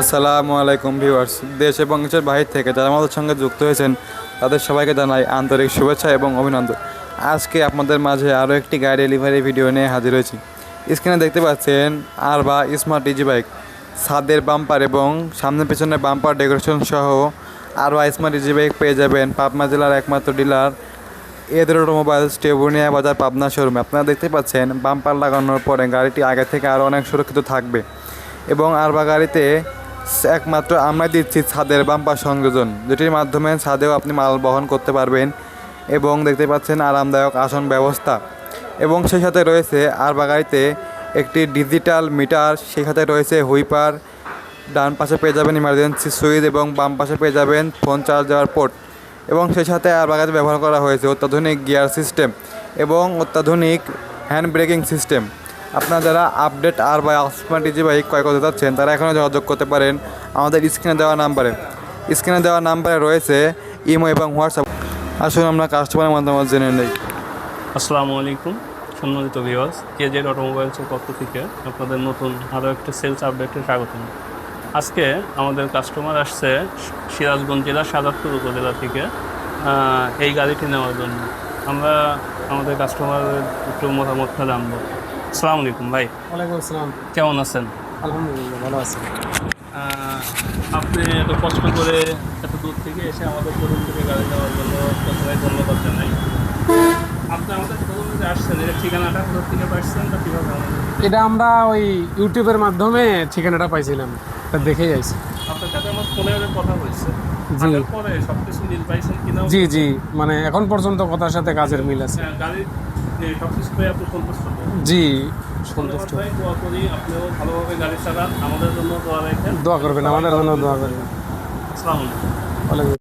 আসসালামু আলাইকুম ভিউয়ার্স। দেশ এবং দেশের বাহির থেকে যারা আমাদের সঙ্গে যুক্ত হয়েছেন, তাদের সবাইকে জানাই আন্তরিক শুভেচ্ছা এবং অভিনন্দন। আজকে আপনাদের মাঝে আরও একটি গাড়ি ডেলিভারি ভিডিও নিয়ে হাজির হয়েছি। স্ক্রিনে দেখতে পাচ্ছেন আর বা স্মার্ট ডিজি বাইক ছাদের বাম্পার এবং সামনে পেছনে বাম্পার ডেকোরেশন সহ আরও স্মার্ট ডিজি বাইক পেয়ে যাবেন পাবনা জেলার একমাত্র ডিলার এদের অটোমোবাইল স্টেবুনিয়া বাজার পাবনা শোরুমে আপনারা দেখতে পাচ্ছেন বাম্পার লাগানোর পরে গাড়িটি আগে থেকে আরও অনেক সুরক্ষিত থাকবে। এবং আরবা গাড়িতে একমাত্র আমরা দিচ্ছি ছাদের বাম্পার সংযোজন, যেটির মাধ্যমে ছাদেও আপনি মাল বহন করতে পারবেন এবং দেখতে পাচ্ছেন আরামদায়ক আসন ব্যবস্থা। এবং সেই সাথে রয়েছে আরবা গাড়িতে একটি ডিজিটাল মিটার, সেই সাথে রয়েছে হুইপার, ডান পাশে পেয়ে যাবেন ইমার্জেন্সি সুইচ এবং বাম পাশে পেয়ে যাবেন ফোন চার্জ দেওয়ার পোর্ট এবং সেই সাথে আর বাগাতে ব্যবহার করা হয়েছে অত্যাধুনিক গিয়ার সিস্টেম এবং অত্যাধুনিক হ্যান্ড ব্রেকিং সিস্টেম আপনারা যারা আপডেট আর বা স্মার্ট ডিজি বাইক ক্রয় করতে চাচ্ছেন, তারা এখনও যোগাযোগ করতে পারেন আমাদের স্ক্রিনে দেওয়া নাম্বারে স্ক্রিনে দেওয়া নাম্বারে রয়েছে ইমো এবং হোয়াটসঅ্যাপ। আসুন, আমরা কাস্টমারের মাধ্যমে জেনে নেই। আসসালামু আলাইকুম, সম্মানিত ভিউয়ার্স কেজের অটোমোবাইলসের পক্ষ থেকে আপনাদের নতুন আরও একটা সেলস আপডেটে স্বাগতম। আজকে আমাদের কাস্টমার আসছে সিরাজগঞ্জ জেলা, সাদাতপুর উপজেলা থেকে এই গাড়িটি নেওয়ার জন্য। আমরা আমাদের কাস্টমারের একটু মতামতটা জানব। আসসালামু আলাইকুম ভাই। ওয়ালাইকুম আসসালাম। কেমন আছেন? আলহামদুলিল্লাহ ভালো আছি। আপনি এত কষ্ট করে এত দূর থেকে এসে আমাদের শোরুম থেকে গাড়ি নেওয়ার জন্য প্রথমে ধন্যবাদ জানাই। আপনি আমাদের যে আসছেন এর ঠিকানাটা কোথা থেকে পাচ্ছেন বা কীভাবে আমাদের এটা আমরা ওই ইউটিউবের মাধ্যমে ঠিকানাটা পাইছিলাম তা দেখে যাইছি আপনার সাথে আমার ফোনের কথা হয়েছে। জি। পাইছেন জি জি। মানে এখন পর্যন্ত কথার সাথে কাজের মিল আছে। গাড়ির জি সন্তুষ্ট। দোয়া করি আপনিও ভালোভাবে গাড়ি চালান। আমাদের জন্য দোয়া রাখেন। দোয়া করবেন আমাদের জন্য দোয়া করবেন। আসসালামু আলাইকুম। ওয়ালাইকুম